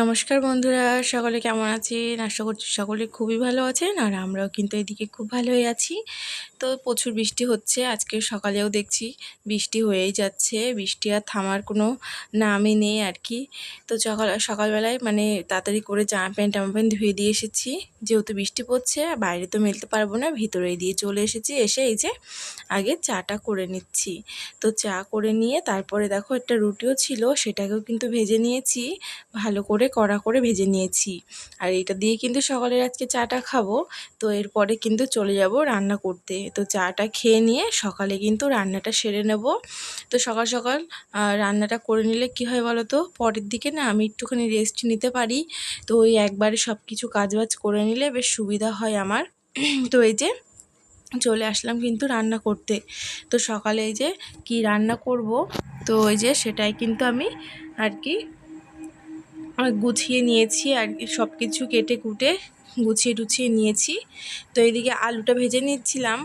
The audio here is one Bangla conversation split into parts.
নমস্কার বন্ধুরা, সকলে কেমন আছেন? আশা করছি সকলে খুবই ভালো আছেন আর আমরাও কিন্তু এদিকে খুব ভালোই আছি। তো প্রচুর বৃষ্টি হচ্ছে, আজকে সকালেও দেখছি বৃষ্টি হয়েই যাচ্ছে, বৃষ্টি আর থামার কোনো নামই নেই আর কি। তো সকাল, সকালবেলায় মানে তাড়াতাড়ি করে জামা প্যান্ট, টামা প্যান্ট ধুয়ে দিয়ে এসেছি, যেহেতু বৃষ্টি পড়ছে বাইরে তো মেলতে পারব না ভিতরে দিয়ে চলে এসেছি, এসে এই যে আগে চাটা করে নিচ্ছি। তো চা করে নিয়ে তারপরে দেখো একটা রুটিও ছিল, সেটাকেও কিন্তু ভেজে নিয়েছি, ভালো করে কড়া করে ভেজে নিয়েছি। আর এটা দিয়ে কিন্তু সকালের আজকে চাটা খাব। তো এরপরে কিন্তু চলে যাব রান্না করতে। তো চাটা খেয়ে নিয়ে সকালে কিন্তু রান্নাটা সেরে নেব। তো সকাল সকাল রান্নাটা করে নিলে কি হয় বলো তো পরের দিকে না আমি একটুখানি রেস্ট নিতে পারি। তো ওই একবারে সব কিছু কাজবাজ করে নিলে বেশ সুবিধা হয় আমার। তো এই যে চলে আসলাম কিন্তু রান্না করতে। তো সকালে এই যে কি রান্না করব? তো ওই যে সেটাই কিন্তু আমি আর কি গুছিয়ে নিয়েছি আর সব কিছু কেটে কুটে গুছিয়ে টুছিয়ে নিয়েছি। তো এদিকে আলুটা ভেজে নিচ্ছিলাম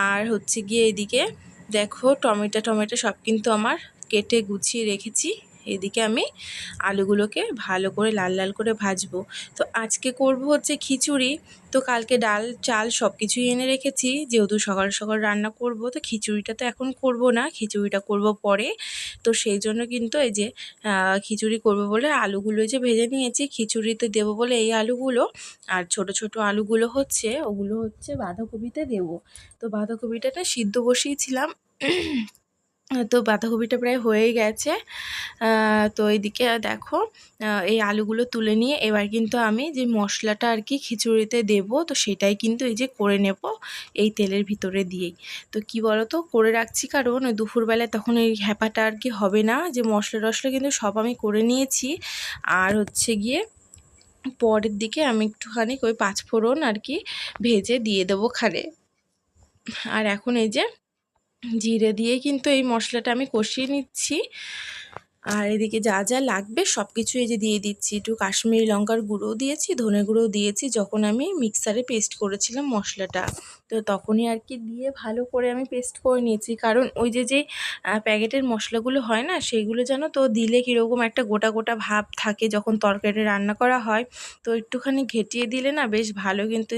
আর হচ্ছে গিয়ে এদিকে দেখো টমেটো টমেটো সব কিন্তু আমার কেটে গুছিয়ে রেখেছি। এদিকে আমি আলুগুলোকে ভালো করে লাল লাল করে ভাজবো। তো আজকে করব হচ্ছে খিচুড়ি। তো কালকে ডাল, চাল সব কিছুই এনে রেখেছি। যেহেতু সকাল সকাল রান্না করব, তো খিচুড়িটা তো এখন করব না। খিচুড়িটা করব পরে। তো সেই জন্য কিন্তু এই যে খিচুড়ি করব বলে আলুগুলো যে ভেজে নিয়েছি। খিচুড়িতে দেব বলে এই আলুগুলো। আর ছোট ছোট আলুগুলো হচ্ছে, ওগুলো হচ্ছে বাঁধাকপিতে দেব। তো বাঁধাকপিটা সিদ্ধ বসিয়েছিলাম। তো বাঁধাকপিটা প্রায় হয়ে গেছে। তো এইদিকে দেখো এই আলুগুলো তুলে নিয়ে এবার কিন্তু আমি যে মশলাটা আর কি খিচুড়িতে দেব, তো সেটাই কিন্তু এই যে করে নেব এই তেলের ভিতরে দিয়েই। তো কি বলো তো করে রাখছি কারণ ওই দুপুরবেলায় তখন এই হ্যাপাটা আর কি হবে না, যে মশলা টশলা কিন্তু সব আমি করে নিয়েছি। আর হচ্ছে গিয়ে পরের দিকে আমি একটুখানি ওই পাঁচফোড়ন আর কি ভেজে দিয়ে দেবো খানে আর এখন এই যে জিরে দিয়ে কিন্তু এই মশলাটা আমি কষিয়ে নিচ্ছি। আর এদিকে যা যা লাগবে সব কিছু এই যে দিয়ে দিচ্ছি। একটু কাশ্মীরি লঙ্কার গুঁড়োও দিয়েছি, ধনে গুঁড়োও দিয়েছি যখন আমি মিক্সারে পেস্ট করেছিলাম মশলাটা। তো তখনই আর কি দিয়ে ভালো করে আমি পেস্ট করে নিয়েছি। কারণ ওই যে যে প্যাকেটের মশলাগুলো হয় না সেইগুলো যেন তো, দিলে কীরকম একটা গোটা গোটা ভাব থাকে যখন তরকারি রান্না করা হয়। তো একটুখানি ঘেটিয়ে দিলে না বেশ ভালো কিন্তু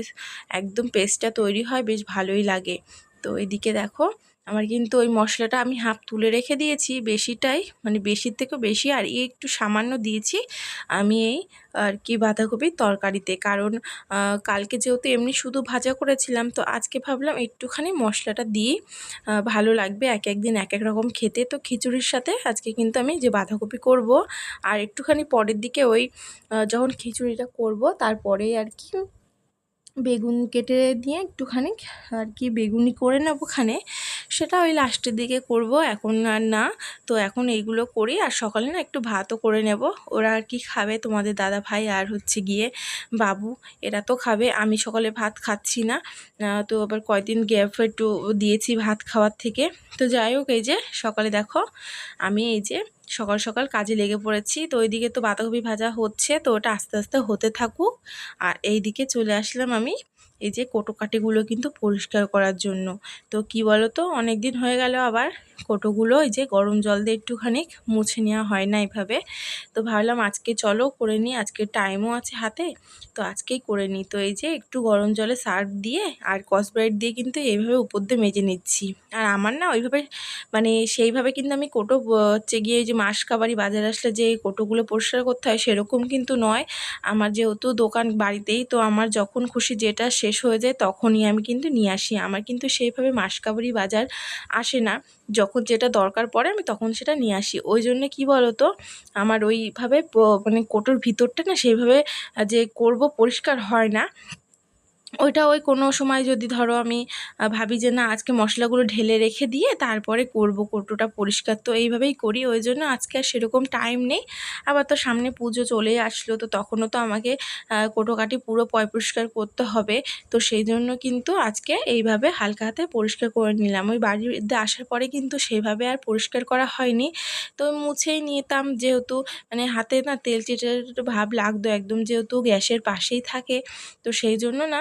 একদম পেস্টটা তৈরি হয়, বেশ ভালোই লাগে। তো এদিকে দেখো আমার কিন্তু ওই মশলাটা আমি হাফ তুলে রেখে দিয়েছি, বেশিটাই মানে বেশির থেকেও বেশি, আর এই একটু সামান্য দিয়েছি আমি এই, আর কি, বাঁধাকপির তরকারিতে। কারণ কালকে যেহেতু এমনি শুধু ভাজা করেছিলাম, তো আজকে ভাবলাম একটুখানি মশলাটা দিই ভালো লাগবে এক একদিন এক এক রকম খেতে। তো খিচুড়ির সাথে আজকে কিন্তু আমি যে বাঁধাকপি করব, আর একটুখানি পরের দিকে ওই যখন খিচুড়িটা করব, তারপরেই আর কি বেগুন কেটে দিয়ে একটুখানি আর কি বেগুনি করে নেব ওখানে সেটা ওই লাস্টের দিকে করব, এখন আর না। তো এখন এইগুলো করি আর সকালে না একটু ভাতও করে নেব। ওরা আর কি খাবে, তোমাদের দাদা ভাই আর হচ্ছে গিয়ে বাবু, এরা তো খাবে। আমি সকালে ভাত খাচ্ছি না। তো আবার কয়দিন গ্যাপ একটু দিয়েছি ভাত খাওয়ার থেকে। তো যাই হোক এই যে, সকালে দেখো, আমি এই যে সকাল সকাল কাজে লেগে পড়েছি। তো ওইদিকে তো বাঁধাকপি ভাজা হচ্ছে, তো ওটা আস্তে আস্তে হতে থাকুক। আর এই দিকে চলে আসলাম আমি এই যে কোটোকাটিগুলো কিন্তু পরিষ্কার করার জন্য। তো কি বলো তো অনেক দিন হয়ে গেল আবার কোটোগুলো এই যে গরম জল দিয়ে একটুখানি মুছে নেওয়া হয় না এভাবে। তো ভাবলাম আজকে চলো করে নিই, আজকে টাইমও আছে হাতে, তো আজকেই করে নিই। তো এই যে একটু গরম জলে সার্ফ দিয়ে আর কসব্রাইট দিয়ে কিন্তু এইভাবে উপর দিয়ে মেজে নিচ্ছি। আর আমার না ওইভাবে মানে সেইভাবে কিন্তু আমি কোটো হচ্ছে গিয়ে যে মাস কাবারি বাজার আসলে যে কোটোগুলো পরিষ্কার করতে হয় সেরকম কিন্তু নয়। আমার যেহেতু দোকান বাড়িতেই, তো আমার যখন খুশি যেটা শেষ হয়ে যায়, তখনই আমি কিন্তু নিয়ে আসি। আমার কিন্তু সেইভাবে মাসকাবারি বাজার আসে না। যখন যেটা দরকার পড়ে, আমি তখন সেটা নিয়ে আসি। ওই জন্যে কী বলতো, আমার ওইভাবে মানে কোটোর ভিতরটা না সেইভাবে যে করব পরিষ্কার হয় না। ওইটা ওই কোনো সময় যদি ধরো আমি ভাবি যে না, আজকে মশলাগুলো ঢেলে রেখে দিয়ে তারপরে করব। কোটোটা পরিষ্কার তো এইভাবেই করি, ওই জন্য আজকে আর সেরকম টাইম নেই। আবার তো সামনে পুজো চলে আসলো, তো তখনও তো আমাকে কোটোকাটি পুরো পয় পরিষ্কার করতে হবে। তো সেই জন্য কিন্তু আজকে এইভাবে হালকা হাতে পরিষ্কার করে নিলাম। ওই বাড়িতে আসার পরে কিন্তু সেইভাবে আর পরিষ্কার করা হয়নি। তো মুছেই নিতাম যেহেতু মানে হাতে না তেল চেটে ভাব লাগতো, একদম যেহেতু গ্যাসের পাশেই থাকে। তো সেই জন্য না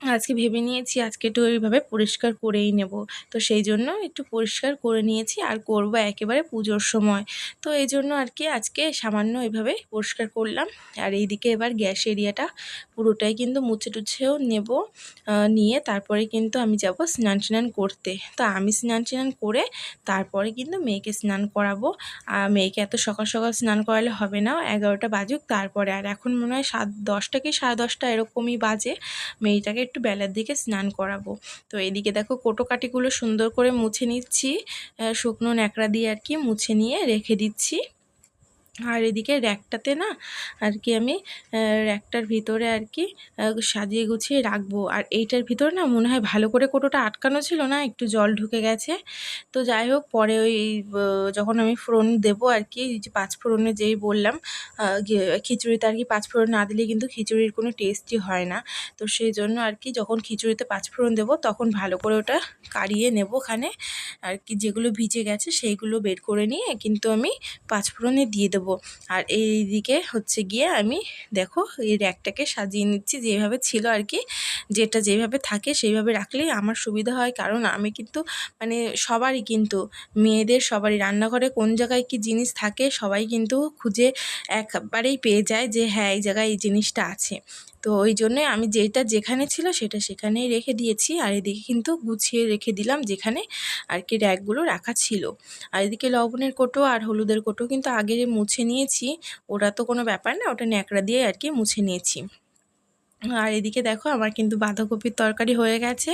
আজকে ভেবে নিয়েছি আজকে একটু এইভাবে পরিষ্কার করেই নেব। তো সেই জন্য একটু পরিষ্কার করে নিয়েছি আর করব একেবারে পুজোর সময়। তো এই জন্য আর কি আজকে সামান্য এভাবে পরিষ্কার করলাম। আর এইদিকে এবার গ্যাস এরিয়াটা পুরোটাই কিন্তু মুছে টুছেও নেব নিয়ে তারপরে কিন্তু আমি যাব স্নান স্নান করতে। তো আমি স্নান স্নান করে তারপরে কিন্তু মেয়েকে স্নান করাবো। আর মেয়েকে এত সকাল সকাল স্নান করালে হবে না, এগারোটা বাজুক তারপরে। আর এখন মনে হয় সাত দশটা কি সাড়ে দশটা এরকমই বাজে। মেয়েটাকে একটু বেলার দিকে স্নান করাবো। তো এদিকে দেখো কোটোকাটিগুলো সুন্দর করে মুছে নিচ্ছি। শুকনো ন্যাকড়া দিয়ে আর কি মুছে নিয়ে রেখে দিচ্ছি। আর এদিকে র্যাকটাতে না আর কি আমি র্যাকটার ভিতরে আর কি সাজিয়ে গুছিয়ে রাখব। আর এইটার ভিতরে না মনে হয় ভালো করে কোটোটা আটকানো ছিল না, একটু জল ঢুকে গেছে। তো যাই হোক, পরে ওই যখন আমি ফোড়ন দেবো আর কি যে পাঁচ ফোড়নে যেই বললাম খিচুড়িতে আর কি পাঁচ ফোড়ন না দিলে কিন্তু খিচুড়ির কোনো টেস্টই হয় না। তো সেই জন্য আর কি যখন খিচুড়িতে পাঁচ ফোড়ন দেবো, তখন ভালো করে ওটা কাড়িয়ে নেব ওখানে। আর কি যেগুলো ভিজে গেছে, সেইগুলো বের করে নিয়ে কিন্তু আমি পাঁচ ফোড়নে দিয়ে দেবো। আর এই দিকে হচ্ছে গিয়ে আমি দেখো এই র্যাকটাকে সাজিয়ে নিচ্ছি, যেভাবে ছিল আর কি। যেটা যেভাবে থাকে সেইভাবে রাখলেই আমার সুবিধা হয়। কারণ আমি কিন্তু মানে সবারই কিন্তু, মেয়েদের সবারই রান্নাঘরে কোন জায়গায় কি জিনিস থাকে সবাই কিন্তু খুঁজে একবারেই পেয়ে যায় যে হ্যাঁ এই জায়গায় এই জিনিসটা আছে। তো ওই জন্যে আমি যেটা যেখানে ছিল সেটা সেখানেই রেখে দিয়েছি। আর এদিকে কিন্তু গুছিয়ে রেখে দিলাম যেখানে আর কি র্যাকগুলো রাখা ছিল। আর এদিকে লবণের কোটো আর হলুদের কোটো কিন্তু আগে মুছে নিয়েছি। ওটা তো কোনো ব্যাপার না, ওটা ন্যাকড়া দিয়ে আর কি মুছে নিয়েছি। আর এদিকে দেখো আমার কিন্তু বাঁধাকপির তরকারি হয়ে গেছে।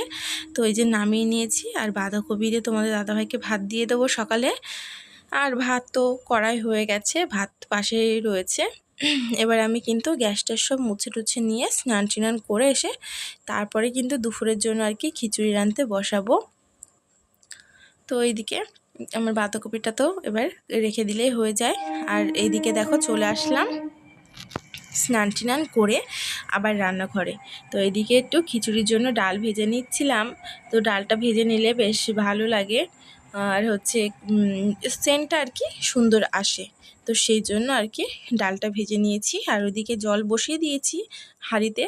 তো এই যে নামিয়ে নিয়েছি আর বাঁধাকপি দিয়ে তোমাদের দাদাভাইকে ভাত দিয়ে দেবো সকালে। আর ভাত তো কড়াই হয়ে গেছে, ভাত পাশেই রয়েছে। এবার আমি কিন্তু গ্যাসটার সব মুছে টুছে নিয়ে স্নান টিনান করে এসে তারপরে কিন্তু দুপুরের জন্য আর কি খিচুড়ি রাঁধতে বসাবো। তো এইদিকে আমার বাঁধাকপিটা তো এবার রেখে দিলেই হয়ে যায়। আর এইদিকে দেখো চলে আসলাম স্নান টিনান করে আবার রান্নাঘরে। তো এদিকে একটু খিচুড়ির জন্য ডাল ভেজে নিচ্ছিলাম। তো ডালটা ভেজে নিলে বেশ ভালো লাগে। আর হচ্ছে সেন্টটা আর কি সুন্দর আসে। তো সেই জন্য আর কি ডালটা ভেজে নিয়েছি আর ওইদিকে জল বসিয়ে দিয়েছি হাঁড়িতে।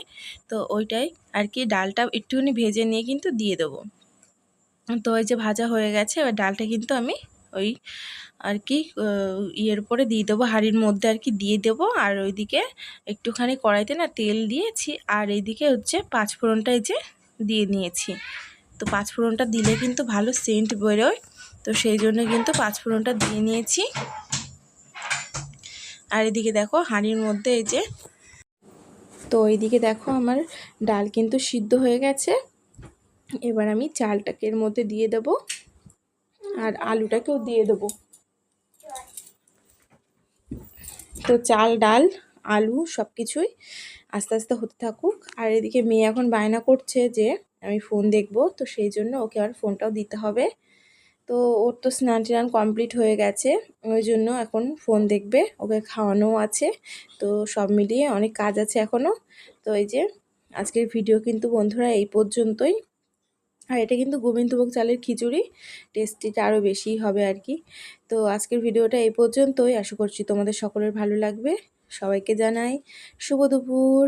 তো ওইটাই আর কি ডালটা একটুখানি ভেজে নিয়ে কিন্তু দিয়ে দেবো। তো ওই যে ভাজা হয়ে গেছে, এবার ডালটা কিন্তু আমি ওই আর কি ইয়ের উপরে দিয়ে দেবো, হাঁড়ির মধ্যে আর কি দিয়ে দেবো। আর ওইদিকে একটুখানি কড়াইতে না তেল দিয়েছি আর এইদিকে হচ্ছে পাঁচফোড়নটা এই যে দিয়ে নিয়েছি। তো পাঁচফোড়নটা দিলে কিন্তু ভালো সেন্ট বেরোয়। তো সেই জন্য কিন্তু পাঁচফোড়নটা দিয়ে নিয়েছি। আর এদিকে দেখো হাঁড়ির মধ্যে এই যে, তো এইদিকে দেখো আমার ডাল কিন্তু সিদ্ধ হয়ে গেছে। এবার আমি চালটাকে এর মধ্যে দিয়ে দেব আর আলুটাকেও দিয়ে দেব। তো চাল, ডাল, আলু সব কিছুই আস্তে আস্তে হতে থাকুক। আর এদিকে মেয়ে এখন বায়না করছে যে, আমি ফোন দেখব, তো সেই জন্য ওকে আর ফোনটাও দিতে হবে। তো ওর তো স্নান টান কমপ্লিট হয়ে গেছে, ওই জন্য এখন ফোন দেখবে, ওকে খাওয়ানো আছে, তো সব মিলিয়ে অনেক কাজ আছে এখনও তো এই যে আজকের ভিডিও কিন্তু বন্ধুরা এই পর্যন্তই। আর এটা কিন্তু গোবিন্দভোগ চালের খিচুড়ি টেস্টিটা আরও বেশি হবে আর কি। তো আজকের ভিডিওটা এই পর্যন্তই, আশা করছি তোমাদের সকলের ভালো লাগবে। সবাইকে জানাই শুভ দুপুর।